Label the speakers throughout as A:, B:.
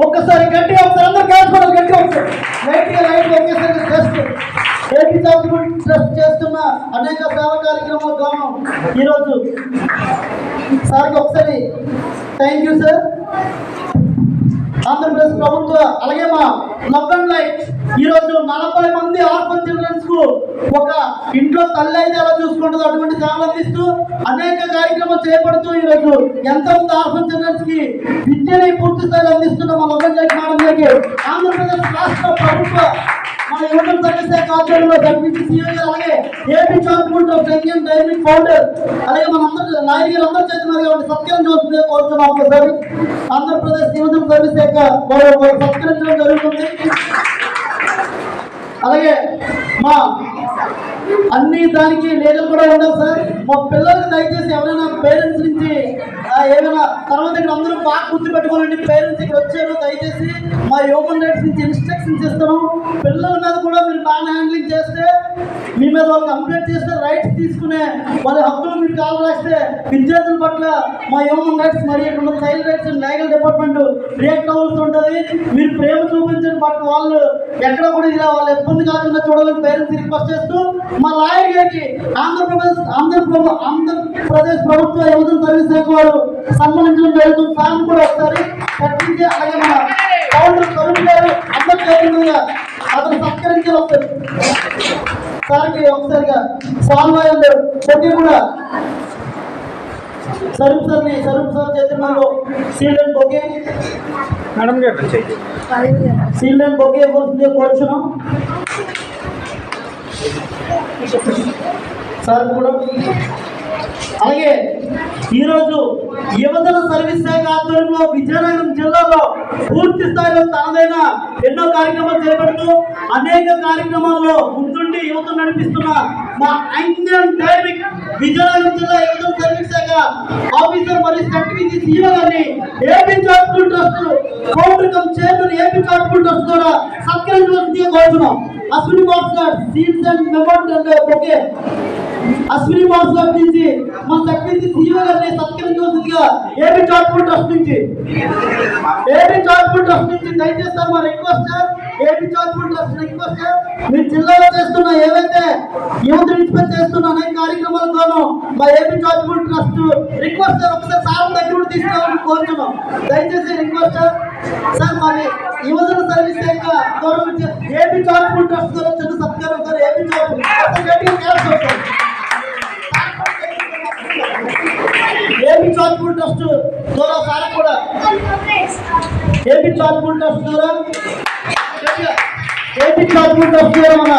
A: ఒక్కసారి గట్టిగా ఒకసారి అందరూ కాల్చుకోవాలి గట్టిగా ఒకసారి. లైట్గా లైట్గా ఒకేసారి ట్రస్ట్ ఏపీ చారిటబుల్ ట్రస్ట్ చేస్తున్న అనేక సేవ కార్యక్రమాలు గాను. ఈరోజు సార్కి ఒకసారి థ్యాంక్ యూ సార్ ఆంధ్రప్రదేశ్ ప్రభుత్వ అలాగే మా లవ్ అండ్ లైట్. ఈ రోజు నలభై మంది ఆర్ఫన్ చిల్డ్రన్స్కు ఒక ఇంట్లో తల్లి అయితే ఎలా చూసుకుంటుందో అటువంటి సేవలు అందిస్తూ అనేక కార్యక్రమాలు చేపడుతూ ఈ రోజు ఎంతమంది ఆర్ఫన్ చిల్డ్రన్స్కి విద్యని పూర్తి స్థాయిలో అందిస్తున్న మా love and light madam Andhra Pradesh రాష్ట్ర ప్రభుత్వ మన యువత సర్వీస్ శాఖ ఆధ్వర్యంలో గారు అలాగే ఏపీ చార్ట్మెంట్ ఆఫ్ ఇండియన్ డైరీ ఫౌండర్. అలాగే మన అందరూ నాయకులు గారు అందరూ చేసిన వారికి సత్కరించవలసిందే కోరుతున్నాం ఒకసారి ఆంధ్రప్రదేశ్ యువత సర్వీస్ శాఖ వారు సత్కరించడం జరుగుతుంది. అలాగే మా అన్ని దానికి లీడర్ కూడా ఉండవు సార్. మా పిల్లలకి దయచేసి ఎవరైనా పేరెంట్స్ నుంచి ఏమైనా తర్వాత ఇక్కడ అందరూ బాగా గుర్తు పెట్టుకోవాలండి పేరెంట్స్ ఇక్కడ వచ్చారు దయచేసి మా హ్యూమన్ రైట్స్ నుంచి ఇన్స్ట్రక్షన్స్ ఇస్తాను బాగా హ్యాండ్లింగ్ చేస్తే మీ మీద వాళ్ళు కంప్లైంట్ చేస్తే రైట్స్ తీసుకునే వాళ్ళ హక్కులు మీరు కాల్ రాస్తే విద్యార్థుల పట్ల మా హ్యూమన్ రైట్స్ మరియు child rights and legal department react అవ్వాల్సి ఉంటుంది. మీరు ప్రేమ చూపించండి బట్ వాళ్ళు ఎక్కడ కూడా ఇలా వాళ్ళు ఇబ్బంది కాకుండా చూడాలని పేరెంట్స్ రిక్వెస్ట్ చేస్తూ మా లాయర్ గారికి ఆంధ్రప్రదేశ్ ఆంధ్రప్రభు ఆంధ్రప్రదేశ్ ప్రభుత్వ యువజన సర్వీస్ శాఖ వారు సన్మానించడం జరుగుతుంది. సార్ కూడా ఒకసారి అలాగే మన పౌండర్ కరుణ్ గారు అందరి ఒకసారి సార్కి ఒకసారిగా సాల్వ్ అయ్యారు కొద్ది కూడా. సరూప్ సార్ని సరూప్ సార్ చేతుల్లో అండ్ బొకే.
B: మేడం గారు
A: అండ్ బొకే కోరుచున్నాం సార్ కూడా. అలాగే ఈరోజు యువజన సర్వీస్ శాఖ ఆధ్వర్యంలో విజయనగరం జిల్లాలో పూర్తి స్థాయిలో తనదైన ఎన్నో కార్యక్రమాలు చేపడుతూ అనేక కార్యక్రమాల్లో ముందుండి యువత నడిపిస్తున్న మా ఇండియన్ డైవిక్ విజయనగరం జిల్లా యువత సర్వీస్ శాఖ ఆఫీసర్ మరియు సర్టిఫికేట్ సీఎం గారిని AP charitable trust founder cum chairman AP charitable trust ద్వారా సత్కరించవలసిందిగా కోరుతున్నాం అశ్విని మాస్టర్ గారు and memento and okay Ashwini master నుంచి మా సర్టిఫికేట్ సీఎం గారిని సత్కరించవలసిందిగా ఏపీ చారిటబుల్ ట్రస్ట్ నుంచి. ఏపీ చారిటబుల్ ట్రస్ట్ నుంచి దయచేసి సార్ మా request sir AP charitable trust request sir మీ జిల్లాలో చేస్తున్న ఏవైతే యూత్ ఇన్స్పెక్ట్ చేస్తున్న అనేక కార్యక్రమాలతోనూ మా AP charitable trust request sir ఒకసారి సార్ దగ్గర తీసుకోవాలని కోరుతున్నాం. దయచేసి రిక్వెస్ట్ సార్ సార్ మరి యువజన సర్వీస్ శాఖ గౌరవం ఏపీ చారిటబుల్ ట్రస్ట్ ద్వారా చిన్న సత్కారం sir AP charitable school trust ద్వారా సార్ కూడా. ఏపీ స్కూల్ ట్రస్ట్ ద్వారా ఏపీ స్కూల్ ట్రస్ట్ ద్వారా మన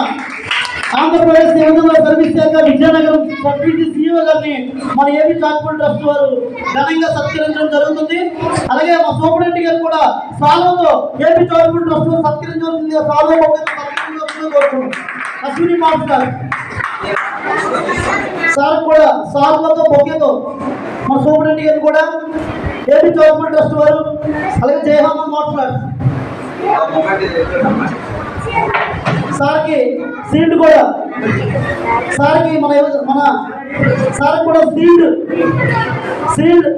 A: ఆంధ్రప్రదేశ్ యువజన సర్వీస్ శాఖ విజయనగరం సబ్సిడీ సీఈఓ గారిని మన ఏపీ చారిటబుల్ ట్రస్ట్ వారు ఘనంగా సత్కరించడం జరుగుతుంది. అలాగే మా సూపరింటెండెంట్ గారు కూడా సాల్వతో ఏపీ చారిటబుల్ ట్రస్ట్ వారు సత్కరించవలసింది సాల్వ అశ్విని మాస్టర్. సార్ కూడా సాల్వతో బొకేతో మన సూపరింటెండెంట్ గారు కూడా ఏపీ చారిటబుల్ ట్రస్ట్ వారు అలాగే జయహమన్ మాట్లాడు సార్కి సీల్డ్ కూడా సార్కి మన మన సార్ కూడా సీల్డ్ సీల్డ్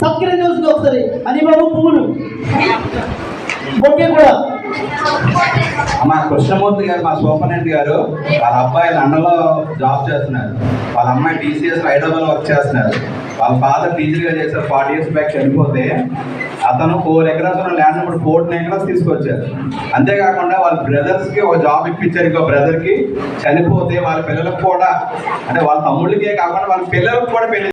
A: సత్కరించవలసింది ఒకసారి. అని బాబు పువ్వులు ఓకే కూడా.
C: మా కృష్ణమూర్తి గారు మా సూపరింటెండెంట్ గారు వాళ్ళ అబ్బాయి లండన్లో జాబ్ చేస్తున్నారు. వాళ్ళ అమ్మాయి టీసీఎస్ హైదరాబాద్ వర్క్ చేస్తున్నారు. వాళ్ళ ఫాదర్ టీచర్గా చేశారు ఫార్టీ ఇయర్స్ బ్యాక్ చనిపోతే అతను ఫోర్ ఎకరాస్ ఉన్న ల్యాండ్ ఇప్పుడు ఫోర్టీన్ ఎకరాస్ తీసుకొచ్చారు. అంతేకాకుండా వాళ్ళ బ్రదర్స్కి ఒక జాబ్ ఇప్పించారు ఇంకో బ్రదర్కి చనిపోతే వాళ్ళ పిల్లలకు కూడా అంటే వాళ్ళ తమ్ముళ్ళకే కాకుండా వాళ్ళ పిల్లలకు కూడా పెళ్ళి